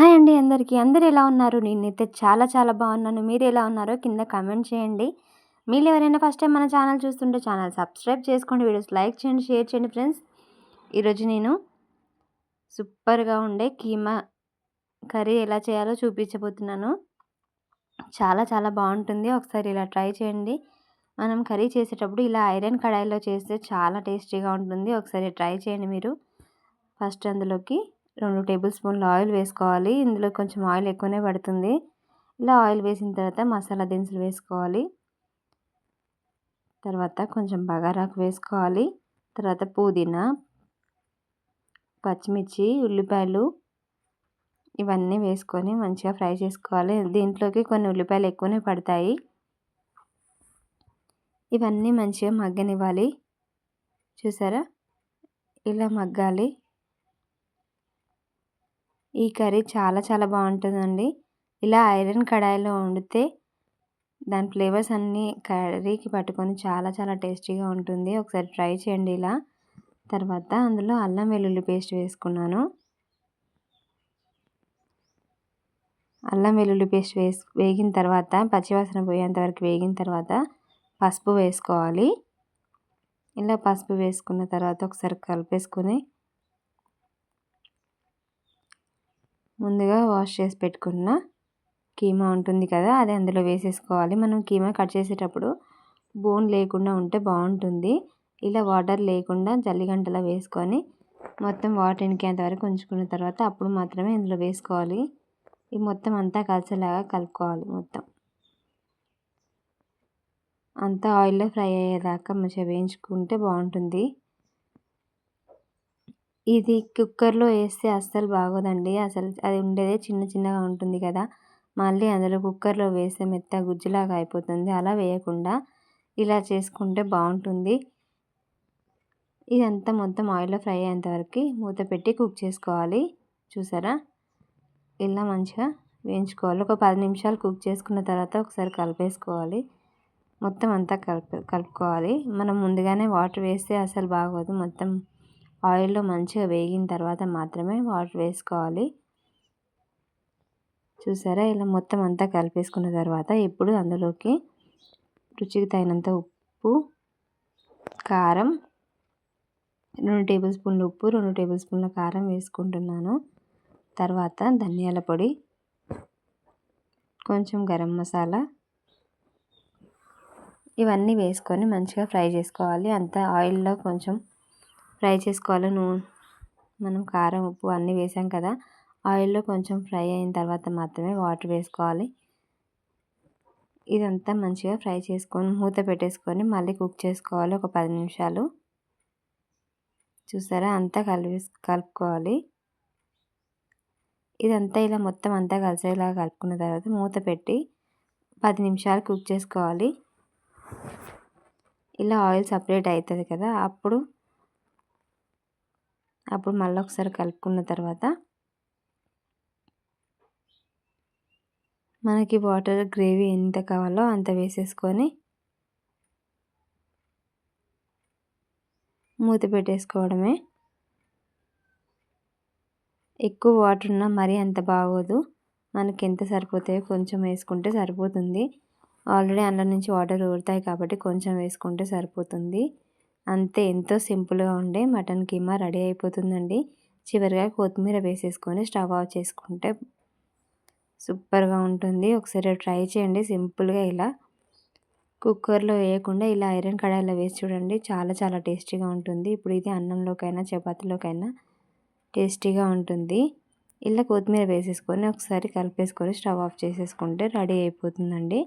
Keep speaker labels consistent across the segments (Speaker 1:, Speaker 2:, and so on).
Speaker 1: Hi అండి అందరికీ. అందరు ఎలా ఉన్నారు? నేనైతే చాలా చాలా బాగున్నాను. మీరు ఎలా ఉన్నారో కింద కమెంట్ చేయండి. మీరు ఎవరైనా ఫస్ట్ టైం మన ఛానల్ చూస్తుంటే ఛానల్ సబ్స్క్రైబ్ చేసుకోండి వీడియోస్ లైక్ చేయండి షేర్ చేయండి ఫ్రెండ్స్. ఈరోజు నేను సూపర్గా ఉండే కీమా కర్రీ ఎలా చేయాలో చూపించబోతున్నాను. చాలా చాలా బాగుంటుంది. ఒకసారి ఇలా ట్రై చేయండి. మనం కర్రీ చేసేటప్పుడు ఇలా ఐరన్ కడాయిలో చేస్తే చాలా టేస్టీగా ఉంటుంది. ఒకసారి ట్రై చేయండి మీరు. ఫస్ట్ అందులోకి రెండు టేబుల్ స్పూన్లు ఆయిల్ వేసుకోవాలి. ఇందులో కొంచెం ఆయిల్ ఎక్కువనే పడుతుంది. ఇలా ఆయిల్ వేసిన తర్వాత మసాలా దినుసులు వేసుకోవాలి. తర్వాత కొంచెం బగారాకు వేసుకోవాలి. తర్వాత పుదీనా పచ్చిమిర్చి ఉల్లిపాయలు ఇవన్నీ వేసుకొని మంచిగా ఫ్రై చేసుకోవాలి. దీంట్లోకి కొన్ని ఉల్లిపాయలు ఎక్కువనే పడతాయి. ఇవన్నీ మంచిగా మగ్గనివ్వాలి. చూసారా? ఇలా మగ్గాలి. ఈ కర్రీ చాలా చాలా బాగుంటుందండి. ఇలా ఐరన్ కడాయిలో వండితే దాని ఫ్లేవర్స్ అన్నీ కర్రీకి పట్టుకొని చాలా చాలా టేస్టీగా ఉంటుంది. ఒకసారి ట్రై చేయండి ఇలా. తర్వాత అందులో అల్లం వెల్లుల్లి పేస్ట్ వేసుకున్నాను. అల్లం వెల్లుల్లి పేస్ట్ వేసు వేగిన తర్వాత పచ్చివాసన పోయేంత వరకు వేగిన తర్వాత పసుపు వేసుకోవాలి. ఇలా పసుపు వేసుకున్న తర్వాత ఒకసారి కలిపేసుకొని ముందుగా వాష్ చేసి పెట్టుకున్న కీమా ఉంటుంది కదా అది అందులో వేసేసుకోవాలి. మనం కీమా కట్ చేసేటప్పుడు బోన్ లేకుండా ఉంటే బాగుంటుంది. ఇలా వాటర్ లేకుండా జల్లిగంటలో వేసుకొని మొత్తం వాటర్ ఇంకేంత వరకు ఉంచుకున్న తర్వాత అప్పుడు మాత్రమే ఇందులో వేసుకోవాలి. ఈ మొత్తం అంతా కలిసేలాగా కలుపుకోవాలి మొత్తం. అంతా ఆయిల్లో ఫ్రై అయ్యేదాకా మంచిగా వేయించుకుంటే బాగుంటుంది. ఇది కుక్కర్లో వేస్తే అస్సలు బాగోదండి. అసలు అది ఉండేదే చిన్న చిన్నగా ఉంటుంది కదా. మళ్ళీ అందులో కుక్కర్లో వేస్తే మెత్త గుజ్జులాగా అయిపోతుంది. అలా వేయకుండా ఇలా చేసుకుంటే బాగుంటుంది. ఇదంతా మొత్తం ఆయిల్లో ఫ్రై అయ్యేంతవరకు మూత పెట్టి కుక్ చేసుకోవాలి. చూసారా? ఇలా మంచిగా వేయించుకోవాలి. ఒక పది నిమిషాలు కుక్ చేసుకున్న తర్వాత ఒకసారి కలిపేసుకోవాలి. మొత్తం అంతా కలుపు కలుపుకోవాలి. మనం ముందుగానే వాటర్ వేస్తే అసలు బాగోదు. మొత్తం ఆయిల్లో మంచిగా వేగిన తర్వాత మాత్రమే వాటర్ వేసుకోవాలి. చూసారా? ఇలా మొత్తం అంతా కలిపేసుకున్న తర్వాత ఇప్పుడు అందులోకి రుచికి తగినంత ఉప్పు కారం రెండు టేబుల్ స్పూన్ల ఉప్పు రెండు టేబుల్ స్పూన్ల కారం వేసుకుంటున్నాను. తర్వాత ధనియాల పొడి కొంచెం గరం మసాలా ఇవన్నీ వేసుకొని మంచిగా ఫ్రై చేసుకోవాలి. అంతా ఆయిల్లో కొంచెం ఫ్రై చేసుకోవాలి. నూనె మనం కారం ఉప్పు అన్నీ వేసాం కదా. ఆయిల్లో కొంచెం ఫ్రై అయిన తర్వాత మాత్రమే వాటర్ వేసుకోవాలి. ఇదంతా మంచిగా ఫ్రై చేసుకొని మూత పెట్టేసుకొని మళ్ళీ కుక్ చేసుకోవాలి ఒక పది నిమిషాలు. చూసారా? అంతా కలిపి కలుపుకోవాలి. ఇదంతా ఇలా మొత్తం అంతా కలిసేలా కలుపుకున్న తర్వాత మూత పెట్టి పది నిమిషాలు కుక్ చేసుకోవాలి. ఇలా ఆయిల్ సపరేట్ అవుతుంది కదా. అప్పుడు అప్పుడు మళ్ళీ ఒకసారి కలుపుకున్న తర్వాత మనకి వాటర్ గ్రేవీ ఎంత కావాలో అంత వేసేసుకొని మూత పెట్టేసుకోవడమే. ఎక్కువ వాటర్ ఉన్నా మరీ అంత బాగోదు. మనకి ఎంత సరిపోతాయో కొంచెం వేసుకుంటే సరిపోతుంది. ఆల్రెడీ అందులో నుంచి వాటర్ ఊరుతాయి కాబట్టి కొంచెం వేసుకుంటే సరిపోతుంది. అంతే ఎంతో సింపుల్గా ఉండే మటన్ కీమా రెడీ అయిపోతుందండి. చివరిగా కొత్తిమీర వేసేసుకొని స్టవ్ ఆఫ్ చేసుకుంటే సూపర్గా ఉంటుంది. ఒకసారి ట్రై చేయండి సింపుల్గా ఇలా. కుక్కర్లో వేయకుండా ఇలా ఐరన్ కడాయిలో వేసి చూడండి చాలా చాలా టేస్టీగా ఉంటుంది. ఇప్పుడు ఇది అన్నంలోకైనా చపాతీలోకైనా టేస్టీగా ఉంటుంది. ఇలా కొత్తిమీర వేసేసుకొని ఒకసారి కలిపేసుకొని స్టవ్ ఆఫ్ చేసేసుకుంటే రెడీ అయిపోతుందండి.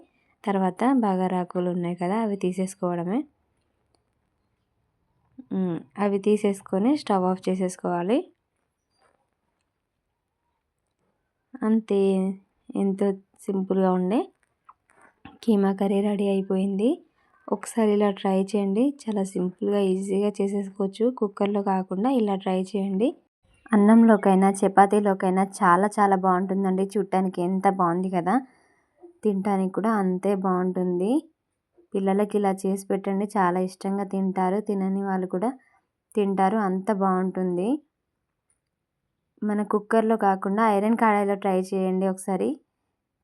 Speaker 1: తర్వాత బాగా రాకులు ఉన్నాయి కదా అవి తీసేసుకోవడమే. అవి తీసేసుకొని స్టవ్ ఆఫ్ చేసేసుకోవాలి. అంతే ఎంతో సింపుల్గా ఉండే. కీమా కర్రీ రెడీ అయిపోయింది. ఒకసారి ఇలా ట్రై చేయండి. చాలా సింపుల్గా ఈజీగా చేసేసుకోవచ్చు. కుక్కర్లో కాకుండా ఇలా ట్రై చేయండి. అన్నంలోకైనా చపాతీలోకైనా చాలా చాలా బాగుంటుందండి. చూడటానికి ఎంత బాగుంది కదా. తినడానికి కూడా అంతే బాగుంటుంది. పిల్లలకి ఇలా చేసి పెట్టండి. చాలా ఇష్టంగా తింటారు. తినని వాళ్ళు కూడా తింటారు. అంత బాగుంటుంది. మన కుక్కర్లో కాకుండా ఐరన్ కడాయిలో ట్రై చేయండి ఒకసారి.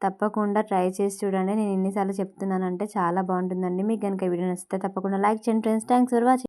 Speaker 1: తప్పకుండా ట్రై చేసి చూడండి. నేను ఎన్నిసార్లు చెప్తున్నానంటే చాలా బాగుంటుందండి. మీకు కనుక వీడియో నచ్చితే తప్పకుండా లైక్ చేయండి ఫ్రెండ్స్. Thanks for watching.